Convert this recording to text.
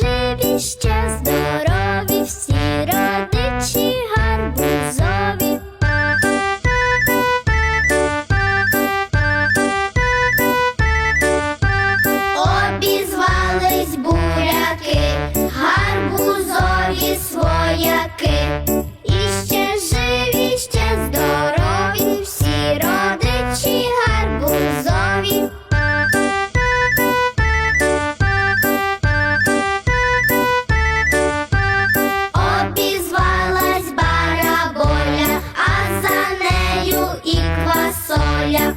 żyliście zdrowi. соя.